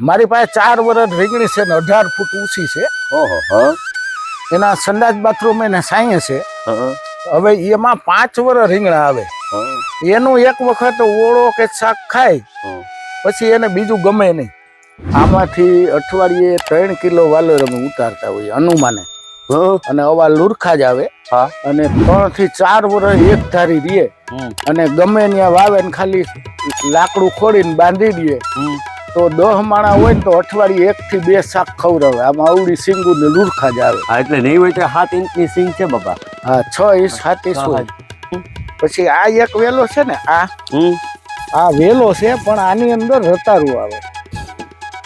મારી પાસે ચાર વર્ષ રીંગણી છે ને અઢાર ફૂટ ઊંચી છે. એના સંડાસ બાથરૂમ એને સાંય છે. હવે એમાં પાંચ વર્ષ રીંગણા આવે. એનું એક વખત ઓળો કે શાક ખાય. પછી એને બીજું ગમે નહીં. આમાંથી અઠવાડિયે ત્રણ કિલો વાલોર અમે ઉતારતા હોઈએ અનુમાને અને અવા લુરખા જ આવે. હા. અને ત્રણથી ચાર વર્ષ એક ધારી રીએ. અને ગમે ત્યાં વાવે ને ખાલી લાકડું ખોડીને બાંધી દઈએ. તો દહ માણા હોય ને તો અઠવાડિયે એક થી બે શાક ખવડાવે. આમાં આવડી સિંગુ ને લુરખા જ આવે. હા એટલે નહીં હોય તો સાત ઇંચની સિંગ છે બાપા. હા છ ઇંચ સાત ઇંચ હોય પછી આ એક વેલો છે ને આ. આ વેલો છે પણ આની અંદર રતારું આવે.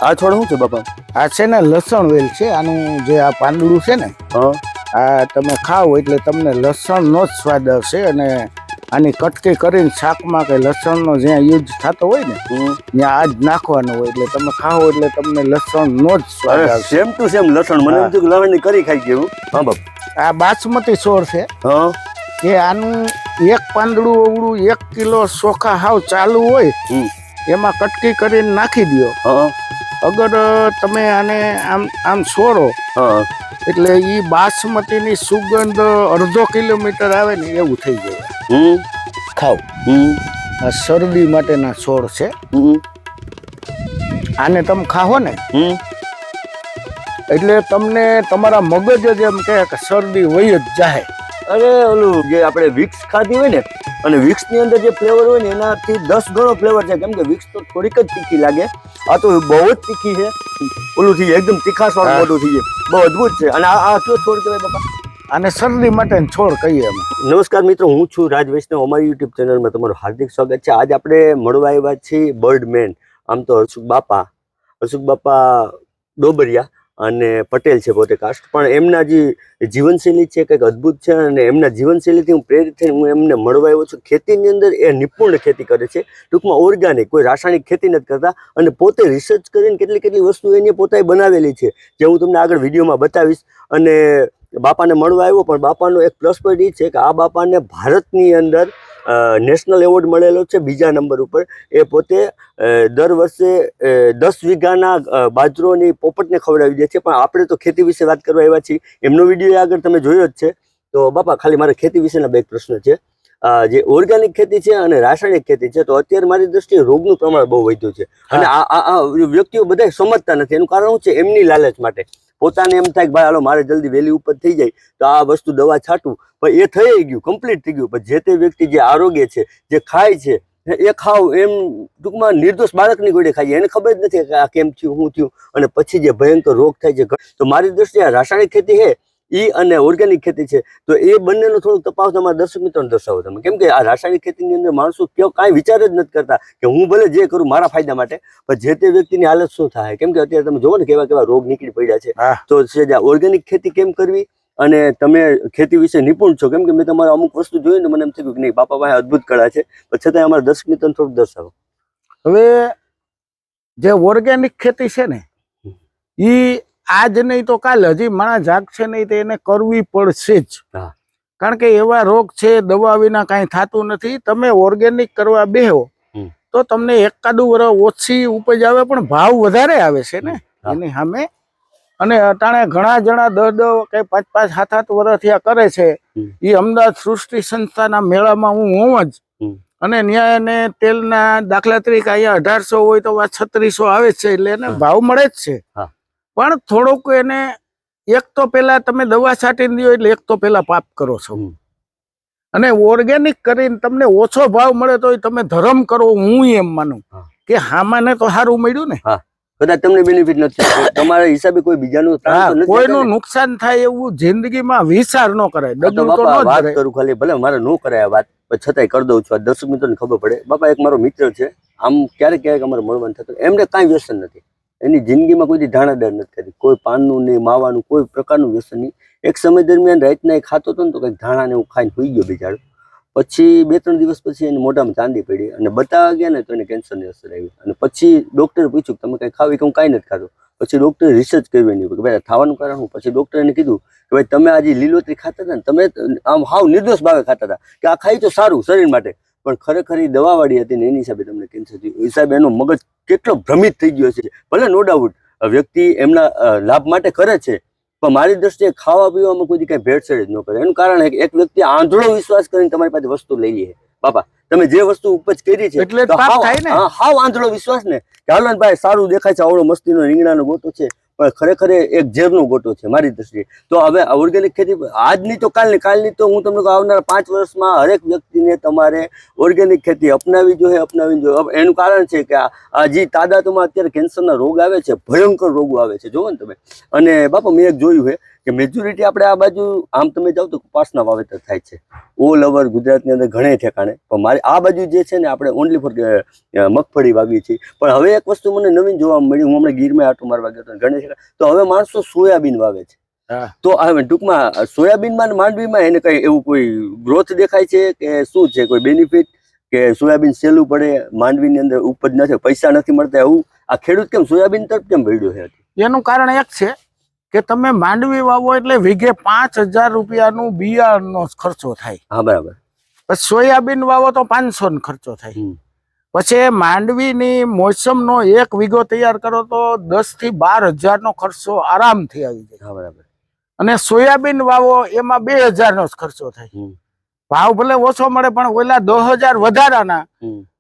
આ છોડ શું છે બાપા? આ છે ને લસણ વેલ છે આનું જે આ પાંદડું છે ને હા. આ તમે ખાઓ એટલે તમને લસણનો જ સ્વાદ આવશે અને આની કટકી કરીને શાકમાં કે લસણનો જ્યાં યુઝ થતો હોય ને ત્યાં આજ નાખવાનો હોય એટલે તમે ખાઓ એટલે તમને લસણનો જ સ્વાદ સેમ ટુ સેમ લસણ. મને એમ થયું લસણની કરી ખાઈ ગયું હા. બાપ. આ બાસમતી છોડ છે. હા. કે આનું એક પાંદડું અવળું એક કિલો ચોખા હાવ ચાલુ હોય એમાં કટકી કરીને નાખી દો હા. અગર તમે આને આમ આમ છોડો હા. એટલે એ બાસમતીની સુગંધ અડધો કિલોમીટર આવે ને એવું થઈ જાય. ખાવ હમ. આ શરદી માટેના છોડ છે. હમ. આને તમે ખાઓ ને. હમ. એટલે તમને તમારા મગજ જ એમ કહે કે શરદી વહી જ જાહે. અરે ઓલું જે આપણે વિક્સ ખાધી હોય ને અને વિક્સની અંદર જે ફ્લેવર હોય ને એનાથી દસ ગણો ફ્લેવર છે. કેમ કે વિક્સ તો થોડીક જ તીખી લાગે. આ તો બહુ જ તીખી છે. ઓલું થઈ એકદમ તીખા વાળું. મોટું થઈ જાય. બહુ અદભુત છે. અને આ આ કયો છોડ કહેવાય બાપા? આને શરદી માટે છોડ કહીએ અમે. નમસ્કાર મિત્રો, હું છું રાજ વૈષ્ણવ. અમારી યુટ્યુબ ચેનલમાં તમારું હાર્દિક સ્વાગત છે. આજ આપણે મળવા આવ્યા છીએ બર્ડ મેન આમ તો હર્ષુક બાપા હર્ષુક બાપા ડોબરિયા અને પટેલ છે પોતે કાસ્ટ પણ એમના જે જીવનશૈલી છે કંઈક અદ્ભુત છે અને એમના જીવનશૈલીથી હું પ્રેરિત થઈને હું એમને મળવા આવ્યો છું. ખેતીની અંદર એ નિપુણ ખેતી કરે છે. ટૂંકમાં ઓર્ગેનિક કોઈ રાસાયણિક ખેતી નથી કરતા અને પોતે રિસર્ચ કરીને કેટલી કેટલી વસ્તુ એની પોતાએ બનાવેલી છે. જે હું તમને આગળ વિડીયોમાં બતાવીશ. અને બાપાને મળવા આવ્યો પણ બાપાનો એક પ્લસ પોઈન્ટ એ છે કે આ બાપાને ભારતની અંદર નેશનલ એવોર્ડ મળેલો છે બીજા નંબર ઉપર. એ પોતે દર વર્ષે દસ વીઘાના બાજરોની પોપટને ખવડાવી દે છે. પણ આપણે તો ખેતી વિશે વાત કરવા આવ્યા છીએ. એમનો વીડિયો આગળ તમે જોયો જ છે. તો બાપા ખાલી મારે ખેતી વિશેના બે પ્રશ્ન છે. જે ઓર્ગેનિક ખેતી છે અને રાસાયણિક ખેતી છે તો અત્યારે મારી દ્રષ્ટિએ રોગનું પ્રમાણ બહુ વધ્યું છે. અને આ આ આ વ્યક્તિઓ બધા સમજતા નથી. એનું કારણ શું છે? એમની લાલચ માટે. પોતાને એમ થાય કે ભાઈ, હાલો, મારે જલ્દી વહેલી ઉપર થઈ જાય, તો આ વસ્તુ દવા છાંટવું પણ એ થઈ ગયું કમ્પ્લીટ થઈ ગયું. પણ જે તે વ્યક્તિ જે આરોગ્ય છે, જે ખાય છે, એ ખાવ, એમ ટૂંકમાં નિર્દોષ બાળકની ગોળી ખાઈએ એને ખબર જ નથી કે આ કેમ થયું, શું થયું. અને પછી જે ભયંકર રોગ થાય છે તો મારી દ્રષ્ટિએ રાસાયણિક ખેતી છે. ઈ અને ઓર્ગેનિક ખેતી છે. તો એ બંનેનો થોડુંક તપાસ તમારા દર્શક મિત્રોને દર્શાવો તમે. કેમ કે આ રાસાયણિક ખેતીની અંદર માણસો કયો કાંઈ વિચાર જ નથી કરતા કે હું ભલે જે કરું મારા ફાયદા માટે પણ જે તે વ્યક્તિની હાલત શું થાય? કેમ કે અત્યારે તમે જોવો ને કેવા કેવા રોગ નીકળી પડ્યા છે. તો છે જે ઓર્ગેનિક ખેતી કેમ કરવી? અને તમે ખેતી વિશે નિપુણ છો કેમ કે મેં તમારા અમુક વસ્તુ જોઈ ને મને એમ થયું કે નહીં બાપા પાસે અદભુત કળા છે. છતાં અમારા દર્શક મિત્રોને થોડુંક દર્શાવો. હવે જે ઓર્ગેનિક ખેતી છે ને ઈ આજ નહીં તો કાલ હજી માણસ જાગશે નહીં તો એને કરવી પડશે જ. કારણ કે એવા રોગ છે દવા વિના કાંઈ થતું નથી. તમે ઓર્ગેનિક કરવા બેહો તો તમને એકાદું વર્ષ ઓછી ઉપજ આવે પણ ભાવ વધારે આવે છે ને. એની સામે. અને અટાણે ઘણા જણા દસ દસ કે પાંચ પાંચ સાત સાત વર્ષથી આ કરે છે. એ અમદાવાદ સૃષ્ટિ સંસ્થાના મેળામાં હું હોઉં જ. અને ન્યાય એને તેલના દાખલા તરીકે અહીંયા અઢારસો હોય તો છત્રીસો આવે છે એટલે એને ભાવ મળે જ છે. હા. પણ થોડુંક એને એક તો પેલા તમે દવા છાંટી દો એટલે એક તો પેલા પાપ કરો છો. અને ઓર્ગેનિક કરીને તમને ઓછો ભાવ મળે તો તમે ધર્મ કરો હું એમ માનું. કે હામાને તો સારું મળ્યું ને. કદાચ તમને બેનિફિટ નથી તમારા હિસાબે કોઈ બીજાનું કોઈનું નુકસાન થાય એવું જિંદગીમાં વિચાર ન કરાય. વાત કરું ખાલી. ભલે મારે ન કરાય વાત છતાંય કરી દઉં છું. આ દર્શક મિત્રોને ખબર પડે. બાપા એક મારો મિત્ર છે. આમ ક્યારેક ક્યારેક અમારે મળવાનું થતું એમને કાંઈ વ્યસન નથી. એની જિંદગીમાં કોઈ ધાણાદાર નથી કરી કોઈ પાનનું નહીં માવાનું, કોઈ પ્રકારનું વ્યસન નહીં. એક સમય દરમિયાન રાતના એ ખાતો હતો ને તો કંઈક ધાણાને એવું ખાઈને હોઈ ગયો બિચારો. પછી બે ત્રણ દિવસ પછી એને મોઢામાં ચાંદી પડી અને બતાવવા ગયા ને તો એને કેન્સરની અસર આવી. અને પછી ડૉક્ટરે પૂછ્યું કે તમે કંઈ ખાવી? કે હું કાંઈ નથી ખાતો. પછી ડૉક્ટરે રિસર્ચ એની ઉપર કે ભાઈ થવાનું કારણ હું પછી ડૉક્ટરે એને કીધું કે ભાઈ તમે આજે લીલોતરી ખાતા હતા ને તમે આમ હાવ નિર્દોષ ભાવે ખાતા હતા કે આ ખાઈ તો સારું શરીર માટે. પણ ખરેખર એ દવાવાળી હતી ને એની હિસાબે તમને કેન્સર થયું એ હિસાબે એનો મગજ કેટલો ભ્રમિત થઈ ગયો છે. ભલે નો ડાઉટ વ્યક્તિ એમના લાભ માટે કરે છે પણ મારી દ્રષ્ટિએ ખાવા પીવામાં કોઈ કંઈ ભેળસેળ જ ન કરે. એનું કારણ કે એક વ્યક્તિ આંધળો વિશ્વાસ કરીને તમારી પાસે વસ્તુ લઈ લે. બાપા તમે જે વસ્તુ ઉપજ કરી છે એટલે હાવ- આંધળો વિશ્વાસ ને. કે હાલો ભાઈ સારું દેખાય છે આવડો મસ્તીનો રીંગણાનો ગોટો છે. પણ ખરેખર એક ઝેરનો ગોટો છે, મારી દ્રષ્ટિએ. તો હવે ઓર્ગેનિક ખેતી આજની તો કાલની કાલની તો હું તમને આવનારા પાંચ વર્ષમાં હરેક વ્યક્તિને તમારે ઓર્ગેનિક ખેતી અપનાવી જોઈએ અપનાવી જોઈએ. એનું કારણ છે કે આ જે તાદાતમાં અત્યારે કેન્સરના રોગ આવે છે, ભયંકર રોગો આવે છે જુઓ ને તમે. અને બાપા, મેં એક જોયું છે કે મેજોરિટી આપણે આ બાજુ આમ તમે જાઓ તો કપાસના વાવેતર થાય છે. ઓલ ઓવર ગુજરાતની અંદર ઘણે ઠેકાણે. પણ મારી આ બાજુ જે છે ને આપણે ઓનલી ફોર મગફળી વાવીએ છીએ. પણ હવે એક વસ્તુ મને નવીન જોવા મળી હું હમણાં ગીરમાં આટો મારવા ગયો હતો ઘણે ઠેકાણે તો હવે માણસો સોયાબીન વાવે છે. તો હવે ટૂંકમાં સોયાબીનમાં ને માંડવીમાં એને કઈ એવું કોઈ ગ્રોથ દેખાય છે કે શું છે? કોઈ બેનિફિટ કે સોયાબીન સહેલું પડે? માંડવીની અંદર ઉપજ નથી પૈસા નથી મળતા એવું? આ ખેડૂત કેમ સોયાબીન તરફ કેમ વળ્યો છે? એનું કારણ એક છે કે તમે માંડવી વાવો એટલે વીઘે પાંચ હજાર રૂપિયાનું બિયારણનો ખર્ચો થાય. હા બરાબર. પછી સોયાબીન વાવો તો પાંચસો નો ખર્ચો થાય. પછી માંડવીની મોસમનો એક વીઘો તૈયાર કરો તો દસથી બાર હજારનો ખર્ચો આરામથી આવી જાય. હા બરાબર. અને સોયાબીન વાવો એમાં બે હજારનો જ ખર્ચો થાય. ભાવ ભલે ઓછો મળે પણ ઓલા દસ હજાર વધારાના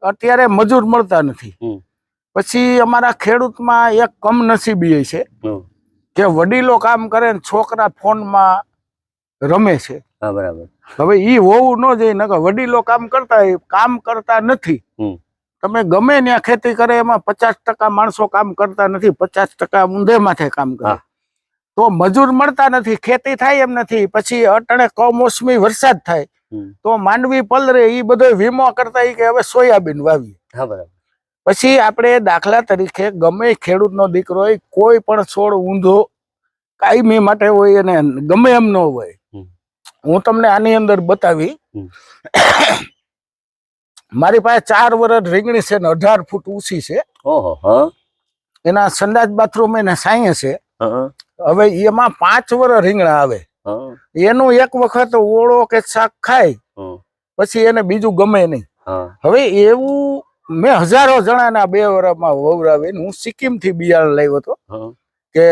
અત્યારે મજૂર મળતા નથી. પછી અમારા ખેડૂતમાં એક કમનસીબી છે. કે વડીલો કામ કરે ને છોકરા ફોનમાં રમે છે. હા બરાબર. હવે ઈ હોવું ન જોઈએ નકર વડીલો કામ કરતા કામ કરતા નથી. તમે ગમે ત્યાં ખેતી કરે એમાં પચાસ ટકા માણસો કામ કરતા નથી પચાસ ટકા ઊંધે માથે કામ કરે. તો મજૂર મળતા નથી ખેતી થાય એમ નથી પછી અટણે કમોસમી વરસાદ થાય. તો માંડવી પલરે એ બધો વીમો કરતા ઈ કે હવે સોયાબીન વાવીએ. હા બરાબર. પછી આપણે દાખલા તરીકે ગમે ખેડૂતનો દીકરો હોય કોઈ પણ છોડ ઊંધો કાયમી માટે હોય અને ગમે એમ ન હોય. હું તમને આની અંદર બતાવી. મારી પાસે ચાર વર્ષ રીંગણી છે ને અઢાર ફૂટ ઊંચી છે. એના સંડાસ બાથરૂમ એને સાંયે છે. હવે એમાં પાંચ વર્ષ રીંગણા આવે. એનું એક વખત ઓળો કે શાક ખાય પછી એને બીજું ગમે નહીં. હવે એવું મેં હજારો જણાના બે વર્ષમાં વવરાવીને હું સિક્કિમથી બિયારણ લાવ્યો હતો. કે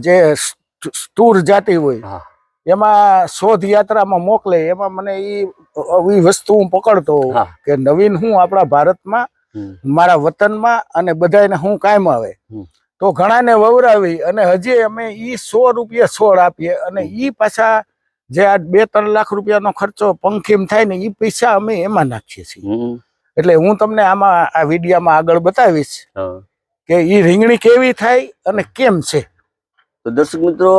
જે સ્ટ- જાતિ હોય હા. એમાં શોધ યાત્રામાં મોકલે એમાં મને એ વસ્તુ હું પકડતો. કે નવીન હું આપણા ભારતમાં મારા વતનમાં અને બધાને હું કાયમ આવે. તો ઘણાને વવરાવી અને હજી અમે ઈ સો રૂપિયા છોડ આપીએ અને ઈ પાછા જે આ બે ત્રણ લાખ રૂપિયાનો ખર્ચો પંખીમ થાય ને એ પૈસા અમે એમાં નાખીએ છીએ. એટલે હું તમને આમાં આ વિડીયામાં આગળ બતાવીશ કે એ રીંગણી કેવી થાય અને કેમ છે? તો દર્શક મિત્રો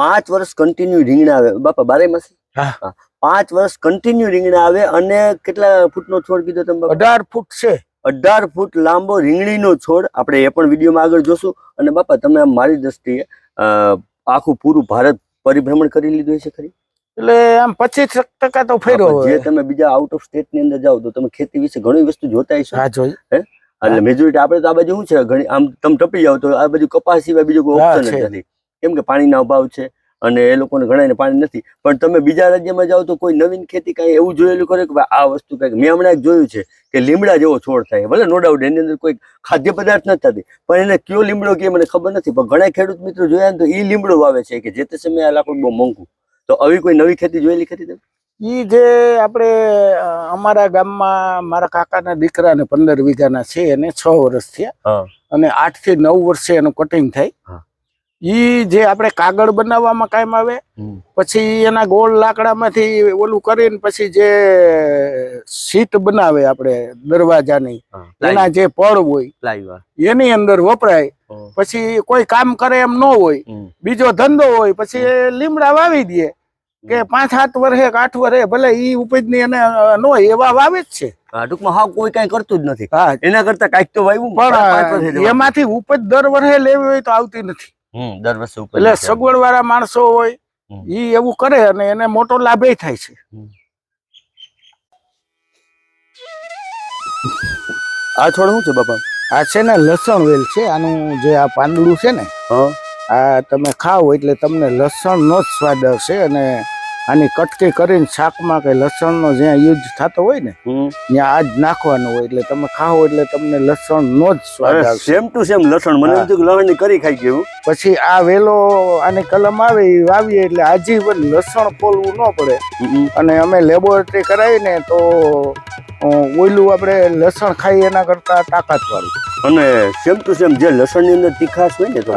પાંચ વર્ષ કન્ટિન્યુ રીંગણા આવે. બાપા બારે માસી? હા. હા. પાંચ વર્ષ કન્ટિન્યુ રીંગણા આવે અને કેટલા ફૂટનો છોડ કીધો તમે અઢાર ફૂટ છે. અઢાર ફૂટ લાંબો રીંગણીનો છોડ આપણે એ પણ વિડીયોમાં આગળ જોશું. અને બાપા તમે મારી દ્રષ્ટિએ આખું પૂરું ભારત પરિભ્રમણ કરી લીધું છે ખરી? એટલે આમ પચીસ ટકા તો ફેરો જે તમે બીજા આઉટ ઓફ સ્ટેટની અંદર જાઓ તો તમે ખેતી વિશે ઘણી વસ્તુ જોતા હશો હા જોઈ. એટલે મેજોરિટી આપણે તો આ બાજુ શું છે? ઘણી આમ તમે ટપી જાવ તો આ બાજુ કપાસ સિવાય બીજો કોઈ ઓપ્શન નથી. કેમ કે પાણીના અભાવ છે અને એ લોકોને ઘણાને પાણી નથી. પણ તમે બીજા રાજ્યમાં જાઓ તો કોઈ નવીન ખેતી કાંઈ એવું જોયેલું કરે કે આ વસ્તુ કંઈક મેં હમણાં એક જોયું છે કે લીમડા જેવો છોડ થાય. ભલે નો ડાઉટ એની અંદર કોઈ ખાદ્ય પદાર્થ નથી થતી પણ એને કયો લીમડો કે મને ખબર નથી. પણ ઘણા ખેડૂત મિત્રો જોયા ને તો એ લીમડો વાવે છે કે જે તે સમયે આ લાકડું બહુ મોંઘું. તો આવી કોઈ નવી ખેતી જોયેલી ખેતી તમે? ઈ જે આપણે અમારા ગામમાં મારા કાકાના દીકરાને પંદર વીઘાના છે એને છ વર્ષ થયા. અને આઠથી નવ વર્ષે એનું કટિંગ થાય. ઈ જે આપણે કાગળ બનાવવામાં કાયમ આવે પછી એના ગોળ લાકડામાંથી ઓલું કરીને પછી જે સીટ બનાવે આપણે દરવાજાની એના જે પડ હોય એની અંદર વપરાય. પછી કોઈ કામ કરે એમ ન હોય બીજો ધંધો હોય પછી લીમડા વાવી દે. કે પાંચ સાત વર્ષે આઠ વર્ષે ભલે ઈ ઉપજની એને નો એવા વાવે જ છે. ટૂંકમાં હા કોઈ કઈ કરતું જ નથી. હા. એના કરતા કાંઈક તો વાવ્યું પણ એમાંથી ઉપજ દર વર્ષે લેવી હોય તો આવતી નથી. દર વર્ષે ઉપર એટલે સગવડ વાળા માણસો હોય ઈ એવું કરે અને એને મોટો લાભે થાય છે. આ છોડ શું છે બાપા? આ છે ને લસણ વેલ છે આનું જે આ પાંદડું છે ને હા. આ તમે ખાઓ એટલે તમને લસણનો જ સ્વાદ આવશે અને આની કટકી કરીને શાકમાં કે લસણનો જ્યાં યુઝ થતો હોય ને ત્યાં આ જ નાખવાનું હોય એટલે તમે ખાઓ એટલે તમને લસણનો જ સ્વાદ આવશે. સેમ ટુ સેમ લસણ. મને એમ લસણની કરી ખાઈ ગયું પછી આ વેલો આની કલમ આવે એ વાવીએ એટલે આજીવન લસણ ફોલવું ન પડે. અને અમે લેબોરેટરી કરાવીને તો ઓયલું આપણે લસણ ખાઈએ એના કરતા તાકાતવાળું. અને સેમ ટુ સેમ જે લસણની અંદર તીખાશ હોય ને તો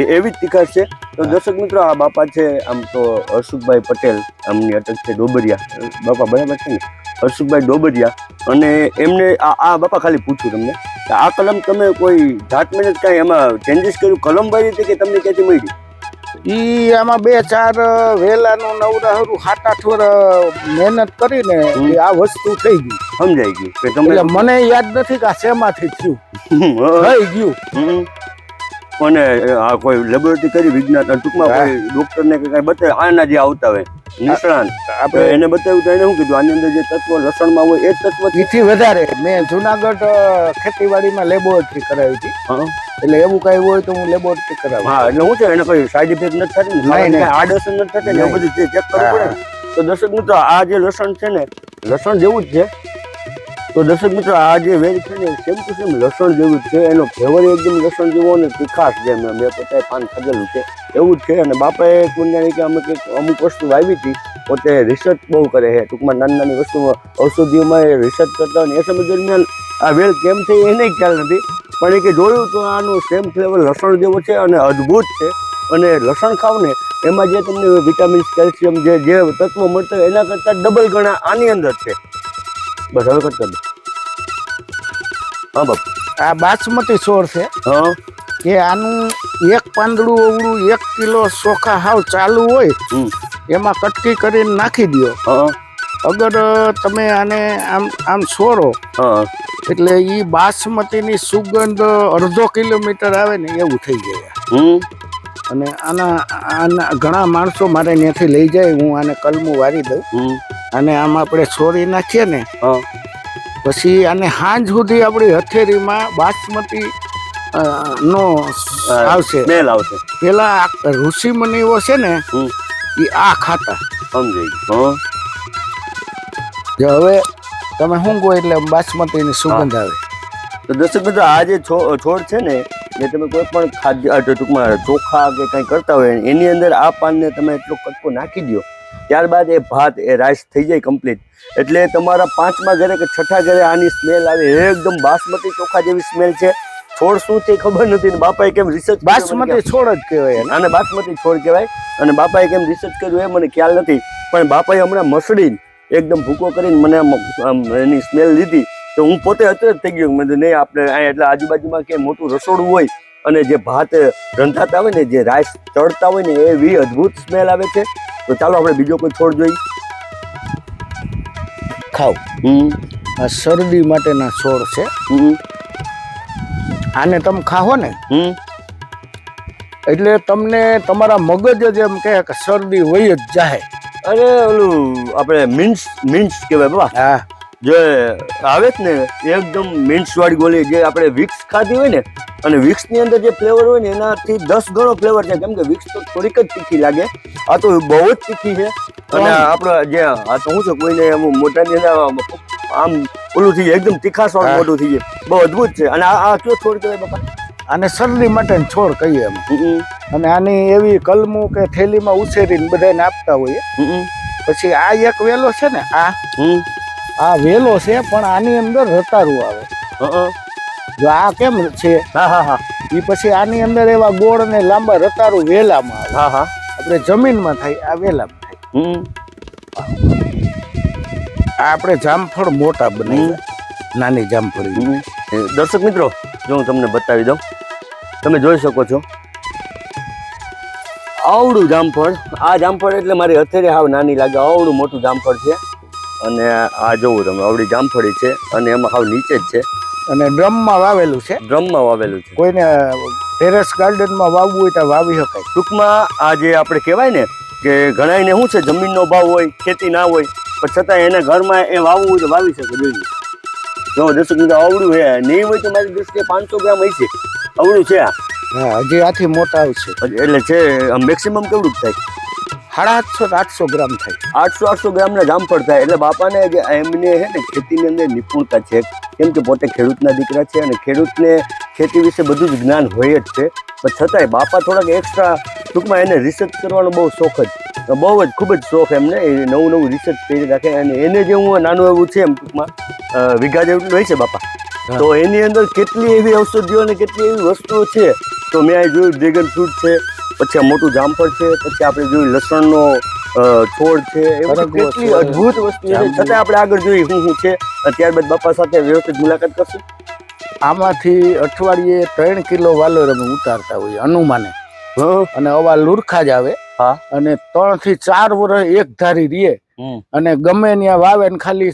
એ એવી જ તીખાશ છે. તો દર્શક મિત્રો આ બાપા છે આમ તો હર્ષુભાઈ પટેલ આમની અટક છે ડોબરિયા. બાપા બરાબર છે ને? હર્ષુભાઈ ડોબરિયા. અને એમને આ આ બાપા ખાલી પૂછ્યું તમને કે આ કલમ તમે કોઈ જાત મહેનત કાંઈ એમાં ચેન્જીસ કર્યું? કલમ વાળી હતી કે તમને ક્યાંથી મળી? ઈ આમાં બે ચાર વેલાનું નવરાહરું સાત આઠ વર મહેનત કરીને આ વસ્તુ થઈ ગઈ. સમજાઈ ગયું કે તમે મને યાદ નથી કે આ શેમાંથી થયું. થઈ ગયું. અને આ કોઈ લેબોરેટરી કરી વિજ્ઞાન ટૂંકમાં કોઈ ડોક્ટરને કે કાંઈ બતાવે આના જે આવતા હોય. નિષ્ણાંત. આપણે એને બતાવ્યું તો એને શું કીધું? આની અંદર જે તત્વ લસણમાં હોય એ તત્વ એથી વધારે. મેં જુનાગઢ ખેતીવાડીમાં લેબોરેટરી કરાવી હતી. એટલે એવું કઈ હોય તો હું લેબોરેટરી કરાવું. હા એટલે હું છે એને કઈ સાઈડ ઇફેક્ટ નથી થતી આડઅસર નથી થતી ને. બધું ચેક કરવું પડે. તો દર્શક મિત્રો આ જે લસણ છે ને લસણ જેવું જ છે. તો દર્શક મિત્રો, આ જે વેજ છે ને સેમ ટુ સેમ લસણ જેવું છે. એનો ફ્લેવર એકદમ લસણ જેવો અને તીખાશ જે મેં મેં પાન ખાધેલું છે. એવું જ છે. અને બાપાએ કુંડાની કે અમે કંઈક અમુક વસ્તુ વાવી હતી. પોતે રિસર્ચ બહુ કરે છે. ટૂંકમાં નાની નાની વસ્તુમાં ઔષધિઓમાં એ રિસર્ચ કરતા હોય ને, એ સમય દરમિયાન આ વેલ કેમ થઈ એને ખ્યાલ નથી. પણ એ કે જોયું તો આનું સેમ ફ્લેવર લસણ જેવો છે અને અદ્ભુત છે. અને લસણ ખાવ ને, એમાં જે તમને વિટામિન્સ કેલ્શિયમ જે જે તત્વો મળતા હોય એના કરતાં ડબલ ગણા આની અંદર છે. બસ હવે કરતા દો. હા બાપુ. આ બાસમતી છોડ છે. હા. કે આનું એક પાંદડું ઓવડું એક કિલો ચોખા હાવ ચાલુ હોય. એમાં કટકી કરીને નાખી દો હા. અગર તમે આને આમ આમ છોડો હા. એટલે એ બાસમતીની સુગંધ અડધો કિલોમીટર આવે ને એવું થઈ જાય. અને આના આના ઘણા માણસો મારે ત્યાંથી લઈ જાય હું આને કલમું વારી દઉં. અને આમ આપણે છોડી નાખીએ ને પછી આને સાંજ સુધી આપણી હથેળીમાં બાસમતી નો આવશે. સ્મેલ આવશે. પેલા ઋષિ મુનિઓ છે ને એ આ ખાતા. સમજાઈ જો હવે તમે શું કહો એટલે બાસમતીની સુગંધ આવે? તો દર્શક મિત્રો આ જે છોડ છે ને એ તમે કોઈ પણ ખાદ્ય ટૂંકમાં ચોખા કે કંઈ કરતા હોય એની અંદર આ પાનને તમે એટલો કટકો નાખી દો ત્યારબાદ એ ભાત એ રાઈસ થઈ જાય કમ્પ્લીટ એટલે તમારા પાંચમા ઘરે કે છઠ્ઠા ઘરે આની સ્મેલ આવે એકદમ બાસમતી ચોખા જેવી સ્મેલ છે. છોડ શું છે ખબર નથી ને બાપાએ કેમ રિસર્ચ બાસમતી છોડ જ કહેવાય અને આને બાસમતી છોડ કહેવાય. અને બાપાએ કેમ રિસર્ચ કર્યું એ મને ખ્યાલ નથી. પણ બાપાએ હમણાં મસડીને એકદમ ભૂકો કરીને મને એની સ્મેલ લીધી. તો હું પોતે અત્યારે થઈ ગયો મેં નહીં આપણે અહીંયા એટલે આજુબાજુમાં કે મોટું રસોડું હોય અને જે ભાત રંધાતા હોય ને જે રાઈસ ચડતા હોય ને એવી અદ્ભુત સ્મેલ આવે છે. તો ચાલો આપણે બીજો કોઈ છોડ જોઈ ખાવ આ શરદી માટેના છોડ છે. આને તમે ખાઓ ને એટલે તમને તમારા મગજ જ એમ કહે કે શરદી હોય જ જાય અરે ઓલું આપણે મીન્સ મીન્સ કહેવાય બાબા. હા. જે આવે જ ને એકદમ મિન્સ વાળી ગોળી જે આપણે વિક્સ ખાધી હોય ને અને વિક્સની અંદર જે ફ્લેવર હોય ને એનાથી દસ ગણો ફ્લેવર છે. કેમ કે વિક્સ તો થોડીક જ તીખી લાગે. આ તો બહુ જ તીખી છે. અને આપણે જે આ તો હું છે કોઈને એમ મોઢાની અંદર આમ આમ ઓલું થઈ જાય એકદમ તીખાસવાળું મોટું. થઈ જાય. બહુ અદ્ભુત છે. અને આ આ કયો છોડ કહેવાય બાપા? આને શરદી માટે છોડ કહીએ એમ હમ, અને આની એવી કલમું કે થેલીમાં ઉછેરીને બધાને આપતા હોઈએ. પછી આ એક વેલો છે ને આ. આ વેલો છે પણ આની અંદર રતારું આવે. જો આ કેમ છે? હા હા હા. એ પછી આની અંદર એવા ગોળ ને લાંબા રતારું વેલામાં આવે. હા હા. આપણે જમીનમાં થાય આ વેલામાં થાય. આપણે જામફળ મોટા બની નાની જામફળી. દર્શક મિત્રો જો હું તમને બતાવી દઉં. તમે જોઈ શકો છો. આવડું જામફળ. આ જામફળ એટલે મારી હથેળી હાવ નાની લાગે. આવડું મોટું જામફળ છે. અને આ જોવું તમે આવડી જામફળી છે અને એમાં હાવ નીચે જ છે. અને ડ્રમમાં વાવેલું છે? ડ્રમમાં વાવેલું છે. કોઈને ટેરેસ ગાર્ડનમાં વાવવું હોય તો વાવી શકાય. ટૂંકમાં આ જે આપણે કહેવાય ને કે ઘણાને શું છે જમીનનો ભાવ હોય ખેતી ના હોય પણ છતાં એને ઘરમાં એ વાવવું હોય તો વાવી શકે જોઈએ જો દર્શક મિત્રો આવડું હે નહીં હોય તો મારી દૃષ્ટિએ પાંચસો ગ્રામ હશે આવડું છે આ. હા હજી આથી મોટા આવશે એટલે છે મેક્સિમમ કેવડું જ થાય? સાડા આઠસો આઠસો ગ્રામ થાય. આઠસો આઠસો ગ્રામના જામફળ થાય. એટલે બાપાને જે એમને છે ને ખેતીની અંદર નિપુણતા છે. કેમ કે પોતે ખેડૂતના દીકરા છે અને ખેડૂતને ખેતી વિશે બધું જ જ્ઞાન હોય જ છે. પણ છતાંય બાપા થોડાક એક્સ્ટ્રા ટૂંકમાં એને રિસર્ચ કરવાનો બહુ શોખ જ. બહુ જ ખૂબ જ શોખ એમને. એ નવું નવું રિસર્ચ કરી રાખે અને એને જે હું નાનું એવું છે એમ ટૂંકમાં વીઘા જેવું હોય છે બાપા. તો એની અંદર કેટલી એવી ઔષધિઓ અને કેટલી એવી વસ્તુઓ છે? તો મેં આ જોયું ડ્રેગન ફ્રૂટ છે. પછી આ મોટું જામફળ છે પછી આપણે જોયું લસણનો છોડ છે કેટલી અદ્ભુત વસ્તુ છે. છતાં આપણે આગળ જોઈએ શું શું છે. ત્યારબાદ બાપા સાથે વ્યવસ્થિત મુલાકાત કરશું. આમાંથી અઠવાડિયે ત્રણ કિલો વાલોર અમે ઉતારતા હોઈએ અનુમાને અને અવા લુરખા જ આવે. હા. અને ત્રણથી ચાર વર્ષ એક ધારી રીએ. અને ગમે ત્યાં વાવે ને ખાલી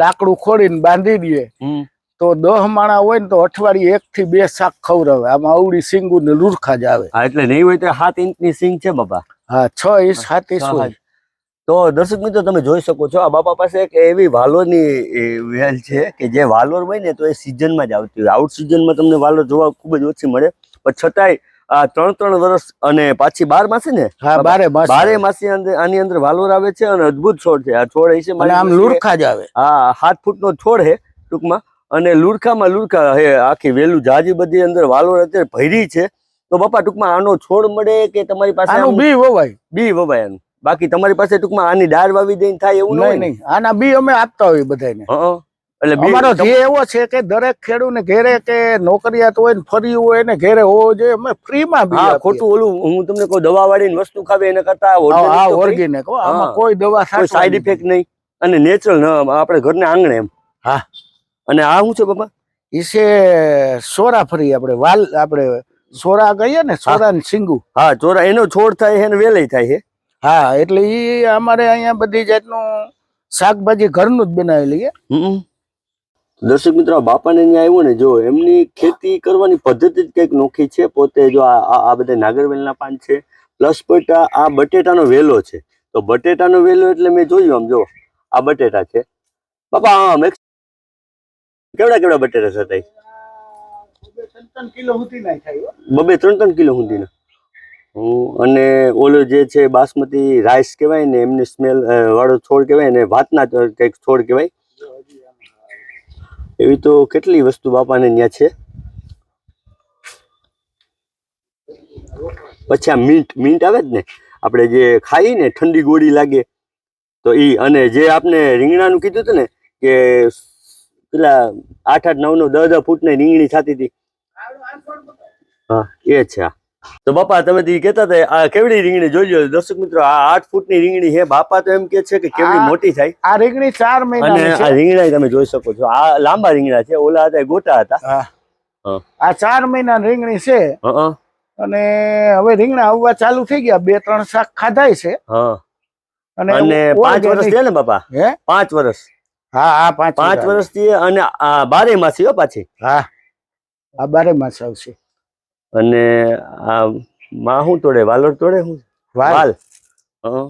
લાકડું ખોડીને બાંધી હમ. તો દહ માણા હોય ને તો અઠવાડિયે એક થી બે શાક ખવડાવે. આમાં અવળી સિંગુ ને લુરખા જ આવે. હા એટલે નહીં હોય તો સાત ઇંચની સિંગ છે બાપા. હા છ ઇંચ સાત ઇંચ હોય. તો દર્શક મિત્રો તમે જોઈ શકો છો આ બાપા પાસે એક એવી વાલોરની વેલ છે કે જે વાલોર હોય ને તો એ સિઝનમાં જ આવતી હોય. આઉટ સિઝનમાં તમને વાલોર જોવા ખૂબ જ ઓછી મળે. પણ છતાંય આ ત્રણ ત્રણ વર્ષ અને પાછી બાર માસી ને? હા બારે માસ. બારે માસી અંદર આની અંદર વાલોર આવે છે અને અદભુત છોડ છે. આ છોડ એ છે આમ લુરખા જ આવે. આ સાત ફૂટનો છોડ છે ટૂંકમાં. અને લુરખામાં લુરખા હે આખી વેલું જાજી બધી અંદર વાલોર અત્યારે ભરી છે. તો બાપા ટૂંકમાં આનો છોડ મળે કે તમારી પાસે આનું બી વવાય. બી વવાય બાકી તમારી પાસે ટૂંકમાં આની ડાર વાવી દઈને થાય એવું હોય નહીં નહીં. આના બી અમે આપતા હોઈએ બધાને. એટલે અમારો ધ્યેય એવો છે કે દરેક ખેડૂતને ઘેરે કે નોકરિયાત હોય ને ફરી હોય ને ઘેરે હોવો જોઈએ અમે ફ્રી માં બી ખોટું ઓલું હું તમને કહું દવા વાળી વસ્તુ ખાવે એને કરતા. ઓર્ગેનિક આમાં કોઈ દવા સાઈડ ઇફેક્ટ નહીં. અને નેચરલ આપણે ઘરને આંગણે એમ. હા. અને આ શું છે બાપા? એ છે સોરા ફરી આપણે વાલ આપણે સોરા કહીએ ને સોરા ને સિંગુ હા ચોરા એનો છોડ થાય છે અને વેલાઈ થાય છે. હા એટલે ઈ અમારે અહીંયા બધી જાતનું શાકભાજી ઘરનું જ બનાવી લઈએ હમ. દર્શક મિત્રો બાપાને અહીંયા આવ્યો ને જો એમની ખેતી કરવાની પદ્ધતિ જ કંઈક નોખી છે પોતે જો આ બધા નાગરવેલના પાન છે પ્લસ પોઈન્ટ આ બટેટાનો વેલો છે. તો બટેટાનો વેલો એટલે મેં જોયું આમ જો આ બટેટા છે. બાપા આમ કેવડા કેવડા બટેટા થતા બબે ત્રણ ત્રણ કિલો સુધીના અને ઓલો જે છે બાસમતી રાઈસ કહેવાય ને, એમની સ્મેલ વાળો છોડ કહેવાય ને ભાતના કંઈક છોડ કહેવાય. એવી તો કેટલી વસ્તુ બાપાને ત્યાં છે? પછી આ મીન્ટ મીન્ટ આવે જ ને, આપણે જે ખાઈએ ને, ઠંડી ગોળી લાગે. તો ઈ, અને જે આપને રીંગણાનું કીધું હતું ને, કે પેલા આઠ આઠ નવ નવ દસ દસ ફૂટની રીંગણી થતી હતી. હા એ છે. તો બાપા તમે તો કેતા હતા આ કેવડી રીંગણી જોઈ લો. દર્શક મિત્રો આ આઠ ફૂટની રીંગણી છે. બાપા તો એમ કે છે કે કેવડી મોટી થાય. આ રીંગણી ચાર અને મહિના આ રીંગણા તમે જોઈ શકો છો. આ લાંબા રીંગણા છે. ઓલા હતા ગોટા હતા. આ ચાર મહિના રીંગણી છે. અને હવે રીંગણા આવવા ચાલુ થઈ ગયા. બે ત્રણ શાક ખાધાય છે. અને પાંચ વર્ષ થયા ને બાપા? હે? પાંચ વર્ષ. હા હા પાંચ પાંચ વર્ષથી અને આ બારે માસી હો પાછી. હા. આ બારે માસ આવશે. અને આ માં હું તોડે? વાલોર તોડે હું વાલ. વાલ. હં.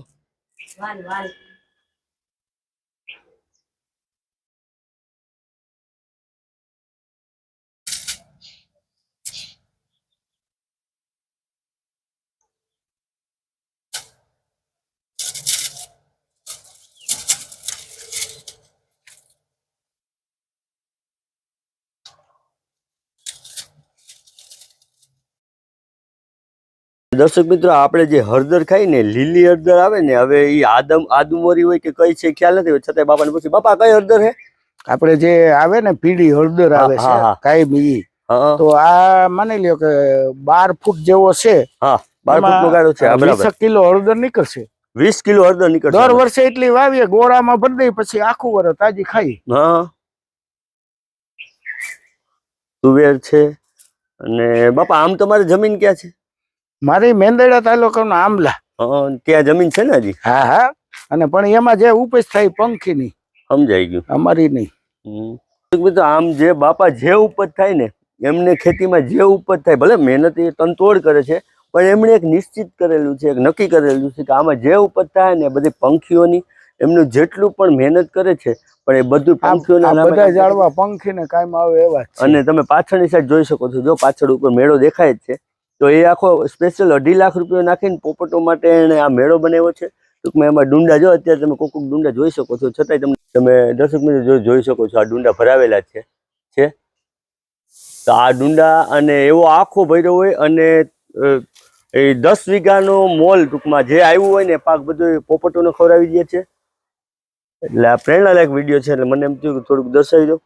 દર્શક મિત્રો આપણે જે હળદર ખાઈ ને લીલી હળદર આવે ને હવે એ આદમ આદુમરી હોય કે કઈ છે ખ્યાલ નથી છતાં બાપાને પૂછ્યું બાપા કઈ હળદર હે આપણે જે આવે ને પીળી હળદર આવે. છે કાઈ. હા. તો આ માની લ્યો કે બાર ફૂટ જેવો છે. હા બાર ગાળો છે બરાબર. કિલો હળદર નીકળશે. વીસ કિલો હળદર નીકળશે. દર વર્ષે એટલી વાવીએ ગોળામાં ભરી દઈ પછી આખું વર્ષ તાજી ખાઈ હા. તુવેર છે અને બાપા આમ તમારી જમીન ક્યાં છે? મારી મેંદડા તાલુકાનો આમલા ત્યાં જમીન છે ને હજી? હા હા. અને પણ એમાં જે ઉપજ થાય પંખી ની સમજાઈ ગયું. અમારી નહીં. આમ જે બાપા જે ઉપજ થાય ને એમને ખેતીમાં જે ઉપજ થાય ભલે મહેનત એ તંતોડ કરે છે પણ એમણે એક નિશ્ચિત કરેલું છે એક નક્કી કરેલું છે કે આમાં જે ઉપજ થાય ને બધી પંખીઓની એમનું જેટલું પણ મહેનત કરે છે પણ એ બધું પંખીઓના બધા કામ કરે જાળવા પંખી ને કાયમ આવે એવા અને તમે પાછળની સાઈડ જોઈ શકો છો જો પાછળ ઉપર મેળો દેખાય જ છે તો એ આખો સ્પેશિયલ અઢી લાખ રૂપિયા નાખીને પોપટો માટે એણે આ મેળો બનાવ્યો છે. ટૂંકમાં એમાં ડુંડા જો અત્યારે તમે કોક કોક ડુંડા જોઈ શકો છો. છતાંય તમે તમે દર્શક મિત્રો જોઈ શકો છો આ ડુંડા ભરાવેલા છે. છે? તો આ ડુંડા અને એવો આખો ભર્યો હોય અને એ દસ વીઘાનો મોલ ટૂંકમાં જે આવ્યું હોય ને પાક બધો પોપટોને ખવડાવી દે છે. એટલે આ પ્રેરણાદાયક વીડિયો છે એટલે મને એમ થયું કે થોડુંક દર્શાવી દો.